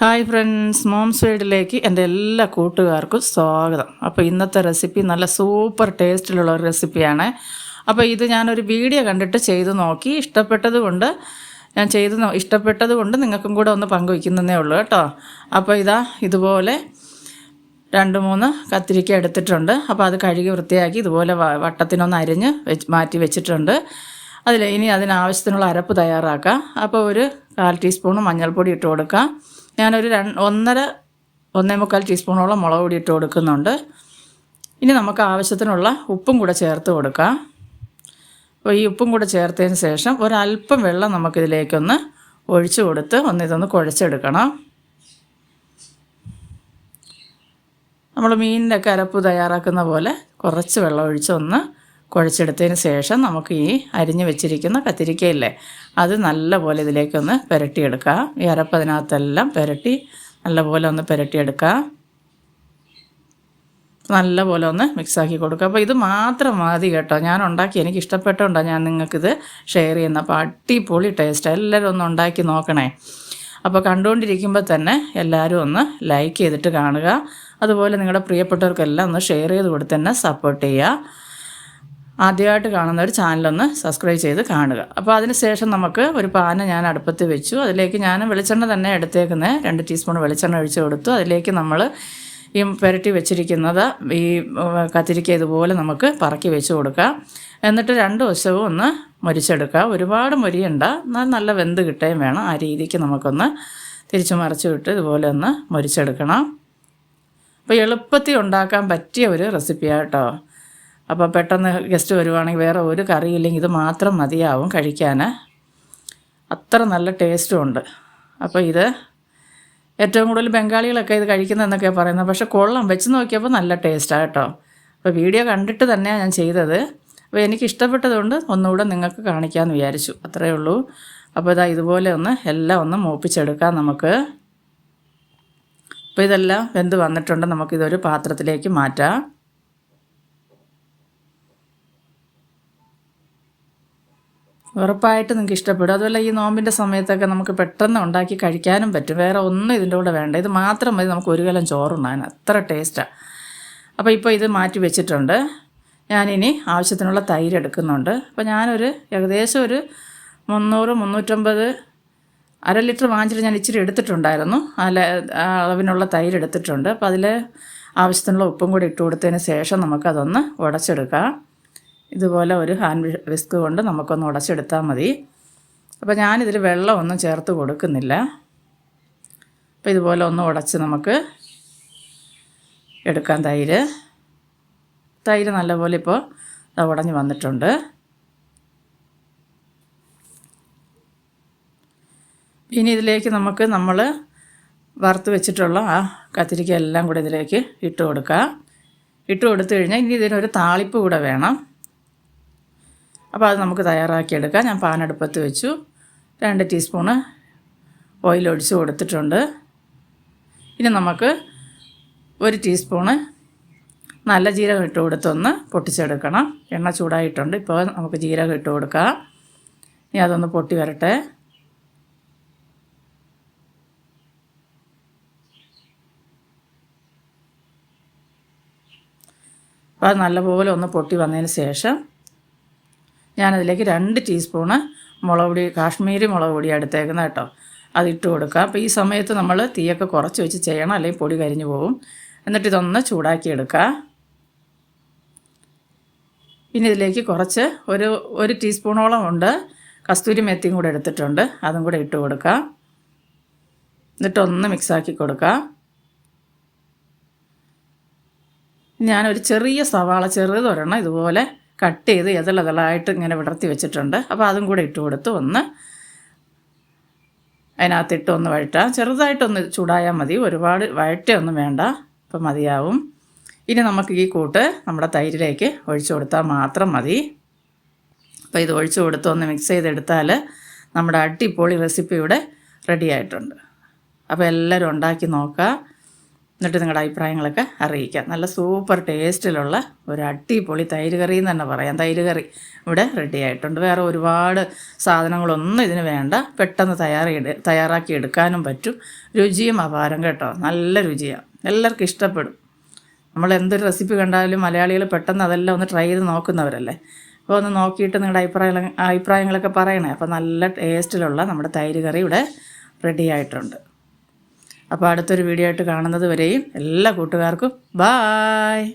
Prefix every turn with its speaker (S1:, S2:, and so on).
S1: Hi friends moms വീഡിലേക്ക് എന്റെ എല്ലാ കൂട്ടുകാർക്കും സ്വാഗതം. അപ്പോൾ ഇന്നത്തെ റെസിപ്പി നല്ല സൂപ്പർ ടേസ്റ്റിലുള്ള ഒരു റെസിപ്പിയാണ് അപ്പോൾ ഇത് ഞാനൊരു വീഡിയോ കണ്ടിട്ട് ചെയ്തു നോക്കി. ഇഷ്ടപ്പെട്ടത് കൊണ്ട് ഞാൻ ചെയ്ത് ഇഷ്ടപ്പെട്ടത് കൊണ്ട് നിങ്ങൾക്കും കൂടെ ഒന്ന് പങ്കുവയ്ക്കുന്നതേ ഉള്ളൂ കേട്ടോ. അപ്പോൾ ഇതാ ഇതുപോലെ രണ്ട് മൂന്ന് കത്തിരിക്ക എടുത്തിട്ടുണ്ട്. അപ്പോൾ അത് കഴുകി വൃത്തിയാക്കി ഇതുപോലെ വട്ടത്തിനൊന്ന് അരിഞ്ഞ് വെച്ച് മാറ്റി വെച്ചിട്ടുണ്ട്. അതിൽ ഇനി അതിനാവശ്യത്തിനുള്ള അരപ്പ് തയ്യാറാക്കാം. അപ്പോൾ ഒരു കാൽ ടീസ്പൂൺ മഞ്ഞൾപ്പൊടി ഇട്ട് കൊടുക്കാം. ഞാനൊരു രണ്ട് ഒന്നര ഒന്നേ മുക്കാൽ ടീസ്പൂണോളം മുളക് പൊടി ഇട്ട് കൊടുക്കുന്നുണ്ട്. ഇനി നമുക്ക് ആവശ്യത്തിനുള്ള ഉപ്പും കൂടെ ചേർത്ത് കൊടുക്കാം. അപ്പോൾ ഈ ഉപ്പും കൂടെ ചേർത്തതിന് ശേഷം ഒരല്പം വെള്ളം നമുക്കിതിലേക്കൊന്ന് ഒഴിച്ചു കൊടുത്ത് ഒന്ന് ഇതൊന്ന് കുഴച്ചെടുക്കണം. നമ്മൾ മീനിന്റെ കരപ്പ് തയ്യാറാക്കുന്ന പോലെ കുറച്ച് വെള്ളം ഒഴിച്ച് ഒന്ന് കുഴച്ചെടുത്തതിന് ശേഷം നമുക്ക് ഈ അരിഞ്ഞു വെച്ചിരിക്കുന്ന കത്തിരിക്കയില്ലേ അത് നല്ലപോലെ ഇതിലേക്കൊന്ന് പുരട്ടിയെടുക്കുക. ഈ അരപ്പതിനകത്തെല്ലാം പുരട്ടി നല്ലപോലെ ഒന്ന് പുരട്ടിയെടുക്കുക. നല്ലപോലെ ഒന്ന് മിക്സാക്കി കൊടുക്കുക. അപ്പോൾ ഇത് മാത്രം മതി കേട്ടോ. ഞാൻ ഉണ്ടാക്കി എനിക്ക് ഇഷ്ടപ്പെട്ടുകൊണ്ടാണ് ഞാൻ നിങ്ങൾക്കിത് ഷെയർ ചെയ്യുന്നത്. അപ്പോൾ അടിപൊളി ടേസ്റ്റ്. എല്ലാവരും ഒന്ന് ഉണ്ടാക്കി നോക്കണേ. അപ്പോൾ കണ്ടുകൊണ്ടിരിക്കുമ്പോൾ തന്നെ എല്ലാവരും ഒന്ന് ലൈക്ക് ചെയ്തിട്ട് കാണുക. അതുപോലെ നിങ്ങളുടെ പ്രിയപ്പെട്ടവർക്കെല്ലാം ഒന്ന് ഷെയർ ചെയ്ത് കൊടുത്ത് തന്നെ സപ്പോർട്ട് ചെയ്യുക. ആദ്യമായിട്ട് കാണുന്ന ഒരു ചാനലൊന്ന് സബ്സ്ക്രൈബ് ചെയ്ത് കാണുക. അപ്പോൾ അതിന് ശേഷം നമുക്ക് ഒരു പാന ഞാൻ അടുപ്പത്ത് വെച്ചു. അതിലേക്ക് ഞാൻ വെളിച്ചെണ്ണ തന്നെ എടുത്തേക്കുന്നത് രണ്ട് ടീസ്പൂൺ വെളിച്ചെണ്ണ ഒഴിച്ച് കൊടുത്തു. അതിലേക്ക് നമ്മൾ ഈ പുരട്ടി വെച്ചിരിക്കുന്നത് ഈ കത്തിരിക്ക ഇതുപോലെ നമുക്ക് പറക്കി വെച്ച് കൊടുക്കാം. എന്നിട്ട് രണ്ട് വശവും ഒന്ന് മൊരിച്ചെടുക്കുക ഒരുപാട് മൊരിയണ്ട. എന്നാൽ നല്ല വെന്ത് കിട്ടുകയും വേണം. ആ രീതിക്ക് നമുക്കൊന്ന് തിരിച്ചു മറിച്ച് വിട്ട് ഇതുപോലെ ഒന്ന് മൊരിച്ചെടുക്കണം. അപ്പോൾ എളുപ്പത്തിൽ ഉണ്ടാക്കാൻ പറ്റിയ ഒരു റെസിപ്പിയാണ് അപ്പോൾ പെട്ടെന്ന് ഗസ്റ്റ് വരുവാണെങ്കിൽ വേറെ ഒരു കറിയില്ലെങ്കിൽ ഇത് മാത്രം മതിയാവും കഴിക്കാൻ. അത്ര നല്ല ടേസ്റ്റും ഉണ്ട്. അപ്പോൾ ഇത് ഏറ്റവും കൂടുതൽ ബംഗാളികളൊക്കെ ഇത് കഴിക്കുന്നതെന്നൊക്കെ പറയുന്നത്. പക്ഷേ കൊള്ളം. വെച്ച് നോക്കിയപ്പോൾ നല്ല ടേസ്റ്റാണ് കേട്ടോ. അപ്പോൾ വീഡിയോ കണ്ടിട്ട് തന്നെയാണ് ഞാൻ ചെയ്തത്. അപ്പോൾ എനിക്ക് ഇഷ്ടപ്പെട്ടതുകൊണ്ട് ഒന്നുകൂടെ നിങ്ങൾക്ക് കാണിക്കാമെന്ന് വിചാരിച്ചു. അത്രയേ ഉള്ളൂ. അപ്പോൾ ഇതാ ഇതുപോലെ ഒന്ന് എല്ലാം ഒന്ന് മൂപ്പിച്ചെടുക്കാം നമുക്ക്. അപ്പോൾ ഇതെല്ലാം വെന്ത് വന്നിട്ടുണ്ട്. നമുക്കിതൊരു പാത്രത്തിലേക്ക് മാറ്റാം. ഉറപ്പായിട്ട് നിങ്ങൾക്ക് ഇഷ്ടപ്പെടും. അതുപോലെ ഈ നോമ്പിന്റെ സമയത്തൊക്കെ നമുക്ക് പെട്ടെന്ന് ഉണ്ടാക്കി കഴിക്കാനും പറ്റും. വേറെ ഒന്നും ഇതിന്റെ കൂടെ വേണ്ട. ഇത് മാത്രം മതി നമുക്ക് ഒരു കലം ചോറുണ്ടാകാൻ അത്ര ടേസ്റ്റാണ് അപ്പോൾ ഇപ്പോൾ ഇത് മാറ്റി വെച്ചിട്ടുണ്ട്. ഞാനിനി ആവശ്യത്തിനുള്ള തൈര് എടുക്കുന്നുണ്ട്. അപ്പോൾ ഞാനൊരു ഏകദേശം ഒരു മുന്നൂറ് മുന്നൂറ്റമ്പത് അര ലിറ്റർ വാങ്ങിച്ചിട്ട് ഞാൻ ഇച്ചിരി എടുത്തിട്ടുണ്ടായിരുന്നു. അല്ല അളവിനുള്ള തൈര് എടുത്തിട്ടുണ്ട്. അപ്പോൾ അതിൽ ആവശ്യത്തിനുള്ള ഉപ്പും കൂടി ഇട്ട് കൊടുത്തതിന് ശേഷം നമുക്കതൊന്ന് ഉടച്ചെടുക്കാം. ഇതുപോലെ ഒരു ഹാൻഡ് വിസ്ക് കൊണ്ട് നമുക്കൊന്ന് ഉടച്ചെടുത്താൽ മതി. അപ്പോൾ ഞാനിതിൽ വെള്ളമൊന്നും ചേർത്ത് കൊടുക്കുന്നില്ല. അപ്പോൾ ഇതുപോലെ ഒന്ന് ഉടച്ച് നമുക്ക് എടുക്കാം തൈര്. തൈര് നല്ലപോലെ ഇപ്പോൾ ഉടഞ്ഞ് വന്നിട്ടുണ്ട്. ഇനി ഇതിലേക്ക് നമുക്ക് നമ്മൾ വറുത്ത് വെച്ചിട്ടുള്ള ആ കത്തിരിക്ക എല്ലാം കൂടെ ഇതിലേക്ക് ഇട്ട് കൊടുക്കുക ഇട്ട് കൊടുത്തു കഴിഞ്ഞാൽ ഇനി ഇതിനൊരു താളിപ്പ് കൂടെ വേണം. അപ്പോൾ അത് നമുക്ക് തയ്യാറാക്കിയെടുക്കാം ഞാൻ പാനടുപ്പത്ത് വെച്ചു. രണ്ട് ടീസ്പൂണ് ഓയിൽ ഒഴിച്ച് കൊടുത്തിട്ടുണ്ട്. ഇനി നമുക്ക് ഒരു ടീസ്പൂണ് നല്ല ജീരകം ഇട്ട് കൊടുത്തൊന്ന് പൊട്ടിച്ചെടുക്കണം. എണ്ണ ചൂടായിട്ടുണ്ട്. ഇപ്പോൾ നമുക്ക് ജീരകം ഇട്ട് കൊടുക്കാം. ഇനി അതൊന്ന് പൊട്ടി വരട്ടെ. അപ്പോൾ അത് നല്ലപോലെ ഒന്ന് പൊട്ടി വന്നതിന് ശേഷം ഞാനതിലേക്ക് രണ്ട് ടീസ്പൂണ് മുളക് പൊടി കാശ്മീരി മുളക് പൊടി എടുത്തേക്കുന്നത് കേട്ടോ. അതിട്ട് കൊടുക്കുക അപ്പോൾ ഈ സമയത്ത് നമ്മൾ തീയൊക്കെ കുറച്ച് വെച്ച് ചെയ്യണം അല്ലെങ്കിൽ പൊടി കരിഞ്ഞു പോകും. എന്നിട്ട് ഇതൊന്ന് ചൂടാക്കി എടുക്കുക പിന്നെ ഇതിലേക്ക് കുറച്ച് ഒരു ഒരു ടീസ്പൂണോളം ഉണ്ട്. കസ്തൂരി മെത്തിയും കൂടെ എടുത്തിട്ടുണ്ട്. അതും കൂടെ ഇട്ട് കൊടുക്കുക എന്നിട്ടൊന്ന് മിക്സാക്കി കൊടുക്കുക ഞാനൊരു ചെറിയ സവാള ചെറുതൊരെണ്ണം ഇതുപോലെ കട്ട് ചെയ്ത് എതളതളായിട്ട് ഇങ്ങനെ വിടർത്തി വെച്ചിട്ടുണ്ട്. അപ്പോൾ അതും കൂടെ ഇട്ട് കൊടുത്ത് ഒന്ന് അതിനകത്തിട്ട് ഒന്ന് വഴറ്റാം. ചെറുതായിട്ടൊന്ന് ചൂടായാൽ മതി. ഒരുപാട് വഴറ്റൊന്നും വേണ്ട. അപ്പം മതിയാവും. ഇനി നമുക്ക് ഈ കൂട്ട് നമ്മുടെ തൈരിലേക്ക് ഒഴിച്ചു കൊടുത്താൽ മാത്രം മതി. അപ്പോൾ ഇത് ഒഴിച്ചു കൊടുത്ത് ഒന്ന് മിക്സ് ചെയ്തെടുത്താൽ നമ്മുടെ അടിപൊളി റെസിപ്പി ഇവിടെ റെഡി ആയിട്ടുണ്ട്. അപ്പോൾ എല്ലാവരും ഉണ്ടാക്കി നോക്കുക എന്നിട്ട് നിങ്ങളുടെ അഭിപ്രായങ്ങളൊക്കെ അറിയിക്കാം. നല്ല സൂപ്പർ ടേസ്റ്റിലുള്ള ഒരു അടിപൊളി തൈര് കറി എന്ന് തന്നെ പറയാം. തൈര് കറി ഇവിടെ റെഡി ആയിട്ടുണ്ട്. വേറെ ഒരുപാട് സാധനങ്ങളൊന്നും ഇതിന് വേണ്ട. പെട്ടെന്ന് തയ്യാറി തയ്യാറാക്കി എടുക്കാനും പറ്റും. രുചിയും അപാരം കേട്ടോ. നല്ല രുചിയാണ് എല്ലാവർക്കും ഇഷ്ടപ്പെടും. നമ്മൾ എന്തൊരു റെസിപ്പി കണ്ടാലും മലയാളികൾ പെട്ടെന്ന് അതെല്ലാം ഒന്ന് ട്രൈ ചെയ്ത് നോക്കുന്നവരല്ലേ? അപ്പോൾ ഒന്ന് നോക്കിയിട്ട് നിങ്ങളുടെ അഭിപ്രായങ്ങൾ അഭിപ്രായങ്ങളൊക്കെ പറയണേ. അപ്പോൾ നല്ല ടേസ്റ്റിലുള്ള നമ്മുടെ തൈര് കറി ഇവിടെ റെഡി ആയിട്ടുണ്ട്. അപ്പോൾ അടുത്തൊരു വീഡിയോ ആയിട്ട് കാണുന്നത് വരെയും എല്ലാ കൂട്ടുകാർക്കും ബായ്